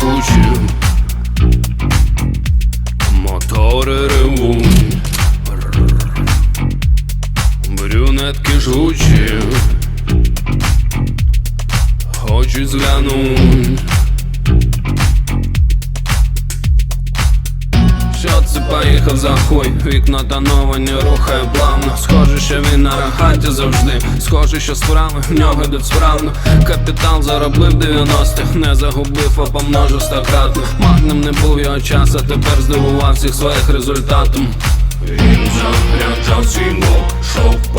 скучив, мотори ревуть, брюнетки жгучі, хочуть зглянуть. Що це поїхав за хуй, вікна тоновані, рухає плавно. Схоже, що він на рахаті завжди. Схоже, що справи в нього йдуть справно. Капітал заробив 90-х, не загубив, а помножив стократно Магнем не був його час, а тепер здивував всіх своїх результатом. Він заряджав свій блок, шов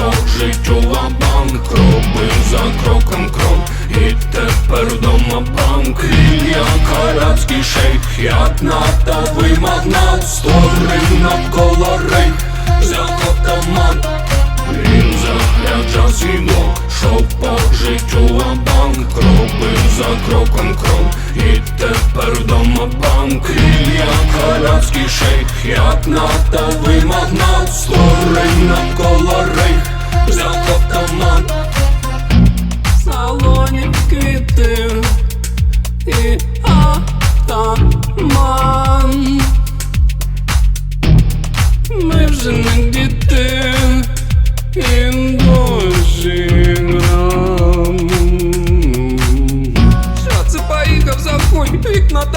карацький шейх, як натовий магнат Створив навколо рейх, взяв автомат Він заряджав свій блок, шов по життю ва-банк Робив за кроком крок, і тепер вдома банк Ілля карацький шейх, як натовий магнат Створив навколо рейх, взяв автомат. В салоні квіти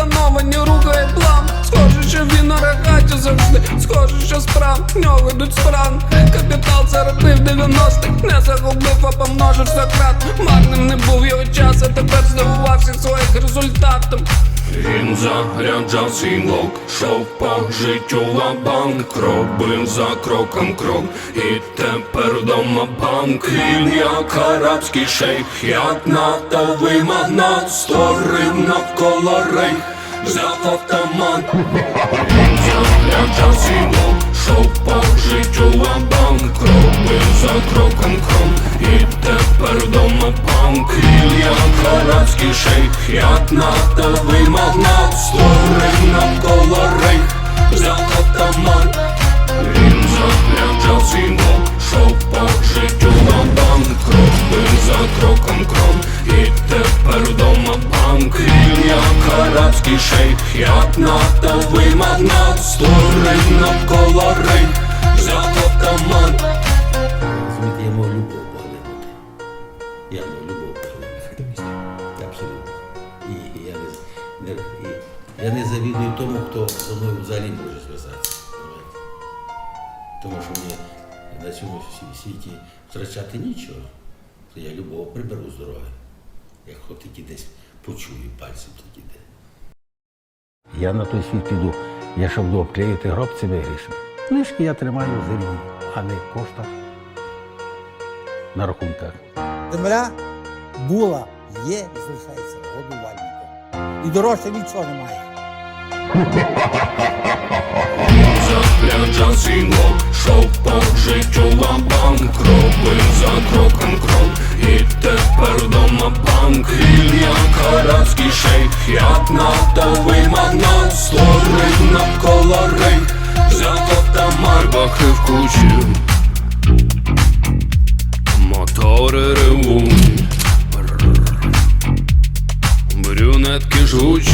Вікна тоновані, рухає план. Схоже, що він на рогаті завжди. Схоже, що справ, нього йдуть справ Капітал заробив 90-х Не загубив, а помножив закрат Марним не був його час, а тепер здивувався своїх результатом він заряджав свій блок, шов по життю ва-банк Робив за кроком крок, і тепер вдома банк. Він як арабський шейх, як натовий магнат Створив навколо рейх, взяв автомат. Він заряджав свій блок, шов по життю ва-банк за кроком кром. І тепер дома банк Ілья карацький шейх, як натовий магнат як натовий магнат Створив навколо рейх, взяв автомат Розумієте, я мав любов поглинути. Я мав любов поглинути. І, я не, не, я не завідую тому, хто зі мною взагалі може зв'язатися. Тому що мені на цьому світі втрачати нічого, то я любов приберу з дороги. Як хто тільки десь почую пальцем тільки де. Я на той світ піду, я щоб буду обклеїти гроб цими грішми. Книжки я тримаю в землі, а не в коштах на рахунках. Земля була, є і залишається годувальником. І дорожче нічого немає. Свій блок, шов по життю ва-банк Робив Столик навколо ринг, Закота марбахи в кучі. Мотори ревуть. Брюнетки жгучі